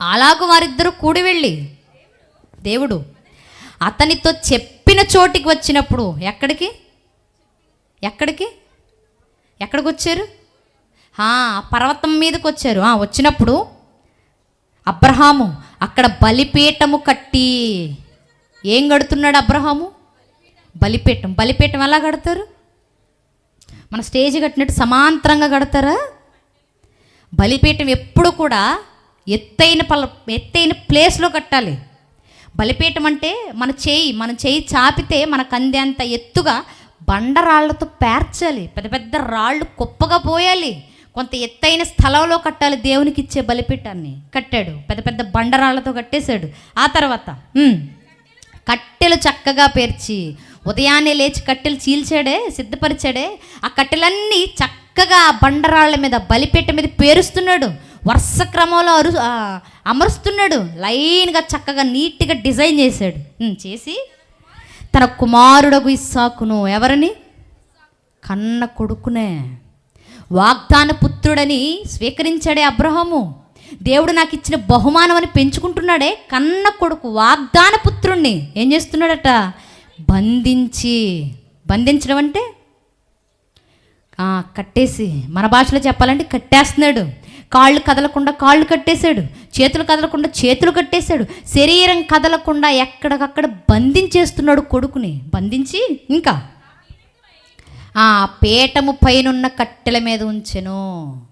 అలాగూ వారిద్దరూ కూడి వెళ్ళి. దేవుడు అతనితో చెప్పిన చోటికి వచ్చినప్పుడు ఎక్కడికి? ఎక్కడికి? ఎక్కడికి వచ్చారు పర్వతం మీదకి వచ్చారు వచ్చినప్పుడు అబ్రహాము అక్కడ బలిపీఠము కట్టి ఏం కడుతున్నాడు అబ్రహాము? బలిపీఠం. బలిపీఠం ఎలా కడతారు? మన స్టేజ్ కట్టినట్టు సమాంతరంగా కడతారా? బలిపీఠం ఎప్పుడు కూడా ఎత్తైన పల ఎత్తైన ప్లేస్లో కట్టాలి. బలిపీఠం అంటే మన చేయి మన చేయి చాపితే మన కంది అంత ఎత్తుగా బండరాళ్ళతో పేర్చాలి. పెద్ద పెద్ద రాళ్ళు కుప్పగా పోయాలి. కొంత ఎత్తైన స్థలంలో కట్టాలి దేవునికి ఇచ్చే బలిపీఠాన్ని. కట్టాడు. పెద్ద పెద్ద బండరాళ్ళతో కట్టేశాడు. ఆ తర్వాత కట్టెలు చక్కగా పేర్చి ఉదయాన్నే లేచి కట్టెలు చీల్చాడే సిద్ధపరిచాడే. ఆ కట్టెలన్నీ చక్క చక్కగా ఆ బండరాళ్ళ మీద బలిపెట్ట మీద పేరుస్తున్నాడు. వరుస క్రమంలో అరు అమరుస్తున్నాడు. లైన్గా చక్కగా నీట్గా డిజైన్ చేశాడు. చేసి తన కుమారుడకు ఇస్సాకును ఎవరిని? కన్న కొడుకునే. వాగ్దాన పుత్రుడని స్వీకరించాడే అబ్రహము. దేవుడు నాకు ఇచ్చిన బహుమానం అని పెంచుకుంటున్నాడే. కన్న కొడుకు వాగ్దాన పుత్రుణ్ణి. ఏం చేస్తున్నాడట? బంధించి బంధించడం అంటే? కట్టేసి మన భాషలో చెప్పాలంటే కట్టేస్తున్నాడు. కాళ్ళు కదలకుండా కాళ్ళు కట్టేశాడు. చేతులు కదలకుండా చేతులు కట్టేశాడు. శరీరం కదలకుండా ఎక్కడికక్కడ బంధించేస్తున్నాడు కొడుకుని. బంధించి ఇంకా. ఆ పీఠము పైనున్న కట్టెల మీద ఉంచెను.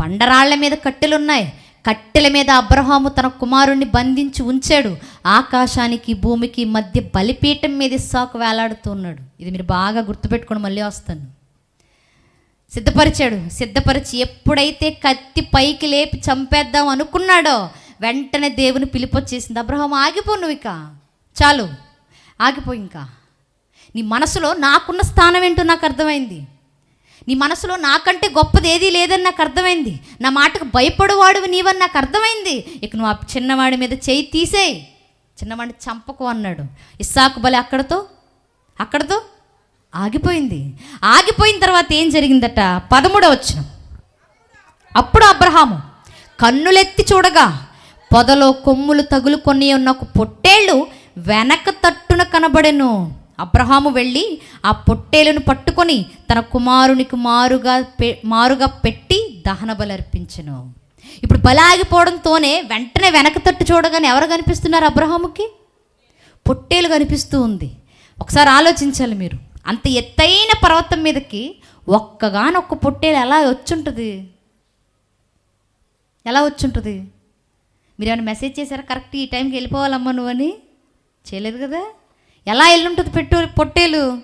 పండరాళ్ళ మీద కట్టెలున్నాయి. కట్టెల మీద అబ్రహాము తన కుమారుణ్ణి బంధించి ఉంచాడు. ఆకాశానికి భూమికి మధ్య బలిపీఠం మీద ఇస్సాకు వేలాడుతున్నాడు ఇది మీరు బాగా గుర్తుపెట్టుకొని మళ్ళీ వస్తాను. సిద్ధపరిచాడు. సిద్ధపరిచి ఎప్పుడైతే కత్తి పైకి లేపి చంపేద్దాం అనుకున్నాడో వెంటనే దేవుని పిలిపొచ్చేసింది అబ్రహం ఆగిపో నువ్వు ఇక చాలు. ఆగిపో ఇంకా. నీ మనసులో నాకున్న స్థానం ఏంటో నాకు అర్థమైంది. నీ మనసులో నాకంటే గొప్పది ఏదీ లేదని నాకు అర్థమైంది. నా మాటకు భయపడువాడివి నీవని నాకు అర్థమైంది. ఇక నువ్వు ఆ చిన్నవాడి మీద చేయి తీసేయి. చిన్నవాడిని చంపకు అన్నాడు. ఇస్సాకు బలి అక్కడతో? అక్కడతో? ఆగిపోయింది. ఆగిపోయిన తర్వాత ఏం జరిగిందట? పదమూడవ వచ్చిన అప్పుడు అబ్రహాము కన్నులెత్తి చూడగా పొదలో కొమ్ములు తగులుకొని ఉన్న ఒక పొట్టేళ్ళు వెనక తట్టున కనబడెను. అబ్రహాము వెళ్ళి ఆ పొట్టేలును పట్టుకొని తన కుమారునికి మారుగా పె మారుగా పెట్టి దహన బలర్పించను అర్పించెను ఇప్పుడు బలాగిపోవడంతోనే వెంటనే వెనక తట్టు చూడగానే ఎవరు కనిపిస్తున్నారు అబ్రహాముకి? పొట్టేలు కనిపిస్తూ ఉంది. ఒకసారి ఆలోచించాలి మీరు. అంత ఎత్తైన పర్వతం మీదకి ఒక్కగానొక్క పొట్టేలు ఎలా వచ్చుంటుంది? ఎలా వచ్చుంటుంది? మీరు ఏమైనా మెసేజ్ చేశారా? కరెక్ట్ ఈ టైంకి వెళ్ళిపోవాలమ్మా నువ్వని చేయలేదు కదా? ఎలా వెళ్ళుంటుంది పెట్టు పొట్టేలు?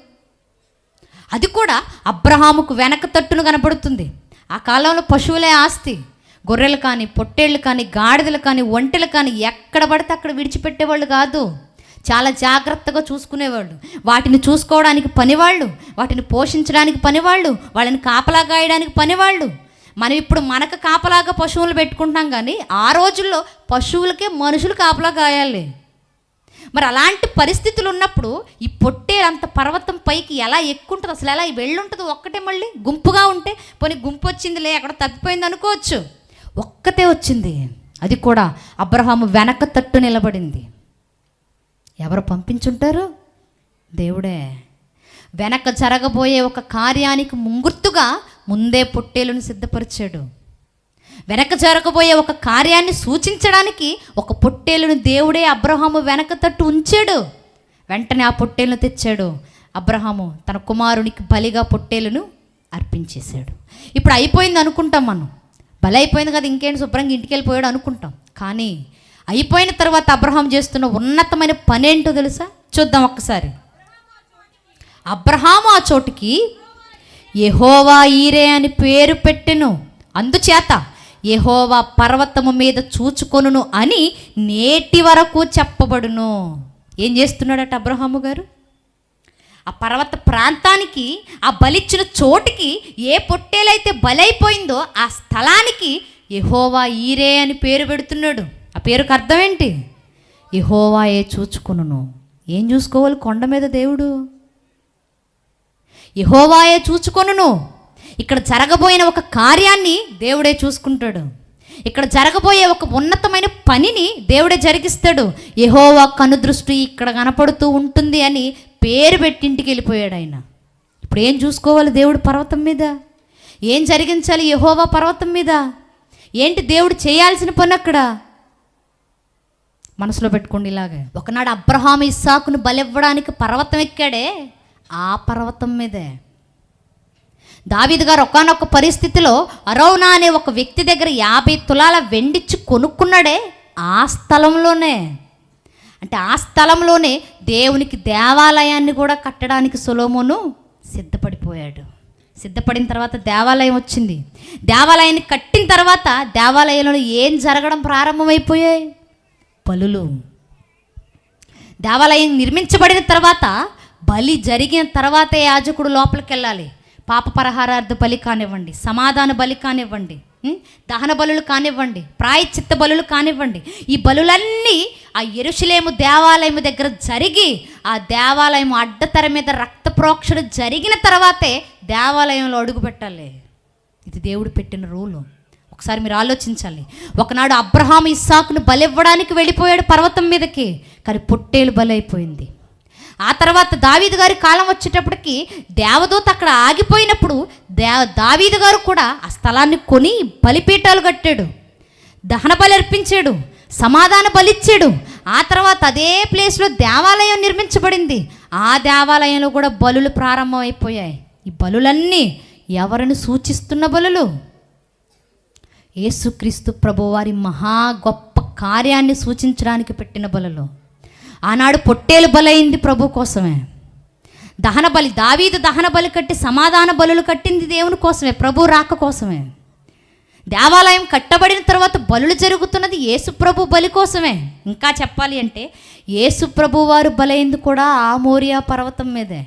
అది కూడా అబ్రహాముకు వెనక తట్టును కనబడుతుంది ఆ కాలంలో పశువులే ఆస్తి. గొర్రెలు కానీ పొట్టేళ్ళు కానీ గాడిదలు కానీ ఒంటెలు కానీ ఎక్కడ పడితే అక్కడ విడిచిపెట్టేవాళ్ళు కాదు. చాలా జాగ్రత్తగా చూసుకునేవాళ్ళు. వాటిని చూసుకోవడానికి పనివాళ్ళు వాటిని పోషించడానికి పనివాళ్ళు వాళ్ళని కాపలా గాయడానికి పనివాళ్ళు. మనం ఇప్పుడు మనకు కాపలాగా పశువులు పెట్టుకుంటున్నాం కానీ ఆ రోజుల్లో పశువులకే మనుషులు కాపలా గాయాలి మరి అలాంటి పరిస్థితులు ఉన్నప్పుడు ఈ పొట్టేలు అంత పర్వతం పైకి ఎలా ఎక్కుంటుంది అసలు ఎలా వెళ్ళుంటుంది ఒక్కటే మళ్ళీ గుంపుగా ఉంటే పోనీ గుంపు వచ్చిందిలే అక్కడ తప్పిపోయింది అనుకోవచ్చు. ఒక్కతే వచ్చింది. అది కూడా అబ్రహాము వెనక తట్టు నిలబడింది. ఎవరు పంపించుంటారు? దేవుడే. వెనక జరగబోయే ఒక కార్యానికి ముంగుర్తుగా ముందే పొట్టేలును సిద్ధపరిచాడు. వెనక జరగబోయే ఒక కార్యాన్ని సూచించడానికి ఒక పొట్టేలును దేవుడే అబ్రహాము వెనక తట్టు ఉంచాడు. వెంటనే ఆ పొట్టేలును తెచ్చాడు. అబ్రహాము తన కుమారునికి బలిగా పొట్టేలును అర్పించేశాడు. ఇప్పుడు అయిపోయింది అనుకుంటాం మనం. బలి అయిపోయింది కదా ఇంకేంటి? శుభ్రంగా ఇంటికి వెళ్ళిపోయాడు అనుకుంటాం. కానీ అయిపోయిన తర్వాత అబ్రహాం చేస్తున్న ఉన్నతమైన పని ఏంటో తెలుసా? చూద్దాం ఒక్కసారి. అబ్రహాము ఆ చోటుకి యహోవా ఈరే అని పేరు పెట్టెను. అందుచేత యహోవా పర్వతము మీద చూచుకొనును అని నేటి వరకు చెప్పబడును. ఏం చేస్తున్నాడట అబ్రహాము గారు? ఆ పర్వత ప్రాంతానికి ఆ బలిచ్చిన చోటికి ఏ పొట్టేలైతే బలైపోయిందో ఆ స్థలానికి యహోవా ఈరే అని పేరు పెడుతున్నాడు. పేరుకు అర్థం ఏంటి యెహోవాయే చూచుకును ఏం చూసుకోవాలి? కొండ మీద దేవుడు. యహోవాయే చూచుకొనును. ఇక్కడ జరగబోయిన ఒక కార్యాన్ని దేవుడే చూసుకుంటాడు. ఇక్కడ జరగబోయే ఒక ఉన్నతమైన పనిని దేవుడే జరిగిస్తాడు. యహోవా కనుదృష్టి ఇక్కడ కనపడుతూ ఉంటుంది అని పేరు పెట్టింటికి వెళ్ళిపోయాడు ఆయన. ఇప్పుడు ఏం చూసుకోవాలి దేవుడు పర్వతం మీద? ఏం జరిగించాలి యహోవా పర్వతం మీద? ఏంటి దేవుడు చేయాల్సిన పని అక్కడ? మనసులో పెట్టుకోండి ఇలాగే. ఒకనాడు అబ్రహాం ఇస్సాకును బలివ్వడానికి పర్వతం ఎక్కాడే? ఆ పర్వతం మీదే. దావీదు గారు ఒకనొక పరిస్థితిలో అరౌనా అనే ఒక వ్యక్తి దగ్గర యాభై తులాల వెండిచ్చి కొనుక్కున్నాడే? ఆ స్థలంలోనే. అంటే ఆ స్థలంలోనే దేవునికి దేవాలయాన్ని కూడా కట్టడానికి సొలోమోను సిద్ధపడిపోయాడు. సిద్ధపడిన తర్వాత దేవాలయం వచ్చింది. దేవాలయాన్ని కట్టిన తర్వాత దేవాలయంలో ఏం జరగడం ప్రారంభమైపోయాయి? బలులు దేవాలయం నిర్మించబడిన తర్వాత బలి జరిగిన తర్వాతే యాజకుడు లోపలికి వెళ్ళాలి పాప పరిహారార్థ బలి కానివ్వండి సమాధాన బలి కానివ్వండి దహన బలులు కానివ్వండి ప్రాయచిత్త బలులు కానివ్వండి ఈ బలులన్నీ ఆ ఎరుషులేము దేవాలయం దగ్గర జరిగి ఆ దేవాలయం అడ్డతెర మీద రక్త ప్రోక్షణ జరిగిన తర్వాతే దేవాలయంలో అడుగు పెట్టాలి ఇది దేవుడు పెట్టిన రూలు. ఒకసారి మీరు ఆలోచించాలి. ఒకనాడు అబ్రహాం ఇస్సాకును బలివ్వడానికి వెళ్ళిపోయాడు పర్వతం మీదకి కానీ పొట్టేలు బలైపోయింది. ఆ తర్వాత దావీదు గారి కాలం వచ్చేటప్పటికి దేవదూత అక్కడ ఆగిపోయినప్పుడు దే దావీదు గారు కూడా ఆ స్థలాన్ని కొని బలిపీఠాలు కట్టాడు. దహన బలి అర్పించాడు సమాధాన బలిచ్చాడు. ఆ తర్వాత అదే ప్లేస్లో దేవాలయం నిర్మించబడింది. ఆ దేవాలయంలో కూడా బలులు ప్రారంభమైపోయాయి. ఈ బలులన్నీ ఎవరిని సూచిస్తున్న బలులు? యేసుక్రీస్తు ప్రభువారి మహా గొప్ప కార్యాన్ని సూచించడానికి పెట్టిన బలులు. ఆనాడు పొట్టేలు బలైంది ప్రభు కోసమే. దహన బలి దావీదు దహన బలి కట్టి సమాధాన బలులు కట్టింది దేవుని కోసమే ప్రభు రాక కోసమే. దేవాలయం కట్టబడిన తర్వాత బలులు జరుగుతున్నది యేసుప్రభు బలి కోసమే. ఇంకా చెప్పాలి అంటే యేసుప్రభు వారు బలైంది కూడా ఆ మోరియా పర్వతం మీదే.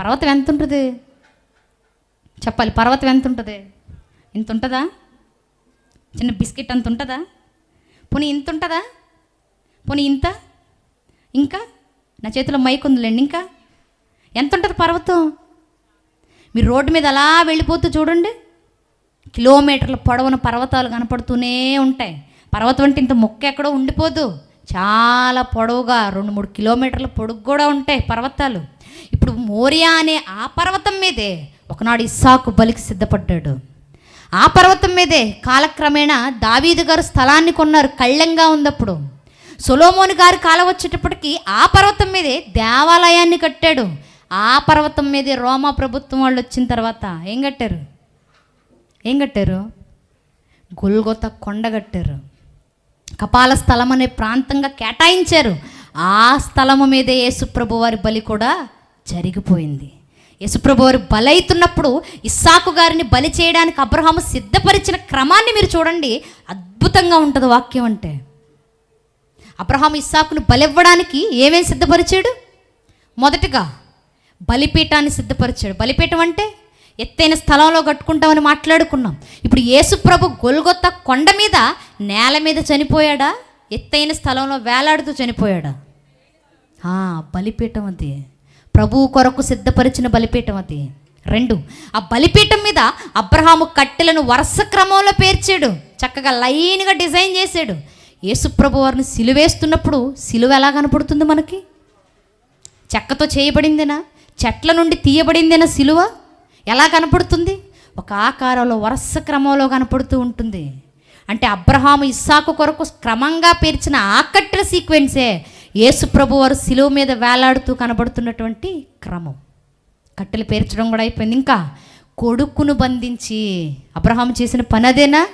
పర్వతం ఎంత ఉంటుంది చెప్పాలి పర్వతం ఎంత ఉంటుంది ఇంత ఉంటుందా చిన్న బిస్కెట్ అంత ఉంటుందా? పోనీ ఇంత ఉంటుందా? పోనీ ఇంత? ఇంకా? నా చేతిలో మైక్ ఉందిలేండి ఇంకా? ఎంత ఉంటుంది పర్వతం? మీరు రోడ్డు మీద అలా వెళ్ళిపోతూ చూడండి. కిలోమీటర్ల పొడవున పర్వతాలు కనపడుతూనే ఉంటాయి. పర్వతం అంటే ఇంత మొక్క ఎక్కడో ఉండిపోదు. చాలా పొడవుగా రెండు మూడు కిలోమీటర్ల పొడుగు కూడా ఉంటాయి పర్వతాలు. ఇప్పుడు మోరియా అనే ఆ పర్వతం మీదే ఒకనాడు ఇస్సాకు బలికి సిద్ధపడ్డాడు. ఆ పర్వతం మీదే కాలక్రమేణా దావీదు గారు స్థలాన్ని కొన్నారు కళ్ళంగా ఉందప్పుడు సొలోమోని గారి కాలం వచ్చేటప్పటికి ఆ పర్వతం మీదే దేవాలయాన్ని కట్టాడు. ఆ పర్వతం మీదే రోమా ప్రభుత్వం వాళ్ళు వచ్చిన తర్వాత ఏం కట్టారు? ఏం కట్టారు? గొల్గొత కొండ కట్టారు. కపాల స్థలం అనే ప్రాంతంగా కేటాయించారు. ఆ స్థలము మీదే యేసుప్రభు వారి బలి కూడా జరిగిపోయింది. యశుప్రభు వారు బలైతున్నప్పుడు ఇస్సాకు గారిని బలి చేయడానికి అబ్రహాము సిద్ధపరిచిన క్రమాన్ని మీరు చూడండి. అద్భుతంగా ఉంటుంది వాక్యం అంటే. అబ్రహాం ఇస్సాకును బలివ్వడానికి ఏమేమి సిద్ధపరిచాడు? మొదటగా బలిపీఠాన్ని సిద్ధపరిచాడు. బలిపీఠం అంటే ఎత్తైన స్థలంలో కట్టుకుంటామని మాట్లాడుకున్నాం. ఇప్పుడు యేసుప్రభు గొల్గొత్త కొండ మీద నేల మీద చనిపోయాడా? ఎత్తైన స్థలంలో వేలాడుతూ చనిపోయాడా? బలిపీఠం అది. ప్రభువు కొరకు సిద్ధపరిచిన బలిపీఠం అది. రెండు ఆ బలిపీఠం మీద అబ్రహాము కట్టెలను వరుస క్రమంలో పేర్చాడు. చక్కగా లైన్గా డిజైన్ చేశాడు. యేసుప్రభు వారిని సిలువేస్తున్నప్పుడు సిలువ ఎలా కనపడుతుంది మనకి? చెక్కతో చేయబడిందేనా? చెట్ల నుండి తీయబడిందేనా సిలువ? ఎలా కనపడుతుంది? ఒక ఆకారంలో వరుస క్రమంలో కనపడుతూ ఉంటుంది. అంటే అబ్రహాము ఇస్సాకు కొరకు క్రమంగా పేర్చిన ఆ కట్టెల సీక్వెన్సే. యేసుప్రభు వారు శిలువ మీద వేలాడుతూ కనబడుతున్నటువంటి క్రమం. కట్టెలు పేర్చడం కూడా అయిపోయింది. ఇంకా కొడుకును బంధించి అబ్రహాం చేసిన పని అదేనా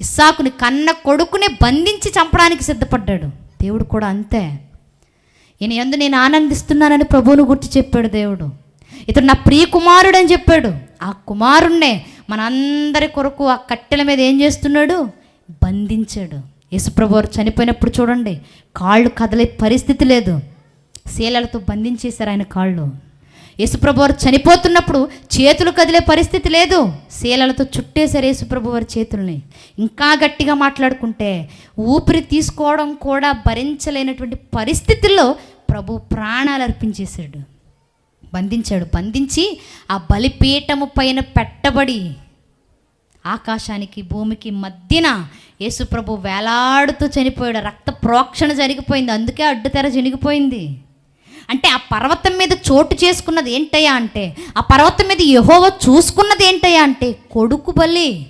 ఇస్సాకుని కన్న కొడుకునే బంధించి చంపడానికి సిద్ధపడ్డాడు. దేవుడు కూడా అంతే. ఈయన ఎందు నేను ఆనందిస్తున్నానని ప్రభువును గుర్తు చెప్పాడు దేవుడు. ఇతడు నా ప్రియ కుమారుడు అని చెప్పాడు. ఆ కుమారుణ్ణే మనందరి కొరకు ఆ కట్టెల మీద ఏం చేస్తున్నాడు? బంధించాడు. యేసుప్రభు వారు చనిపోయినప్పుడు చూడండి కాళ్ళు కదలే పరిస్థితి లేదు. శీలలతో బంధించేశారు ఆయన కాళ్ళు. యేసుప్రభు వారు చనిపోతున్నప్పుడు చేతులు కదిలే పరిస్థితి లేదు. శీలలతో చుట్టేశారు యేసుప్రభు వారి చేతుల్ని. ఇంకా గట్టిగా మాట్లాడుకుంటే ఊపిరి తీసుకోవడం కూడా భరించలేనటువంటి పరిస్థితుల్లో ప్రభు ప్రాణాలు అర్పించేశాడు. బంధించాడు. బంధించి ఆ బలిపీఠము పైన పెట్టబడి ఆకాశానికి భూమికి మధ్యన యేసుప్రభు వేలాడుతూ చనిపోయాడు. రక్త ప్రోక్షణ జరిగిపోయింది. అందుకే అడ్డుతెర చినిగిపోయింది. అంటే ఆ పర్వతం మీద చోటు చేసుకున్నది ఏంటయ్యా అంటే ఆ పర్వతం మీద యహోవ చూసుకున్నది ఏంటయ్యా అంటే కొడుకు బలి.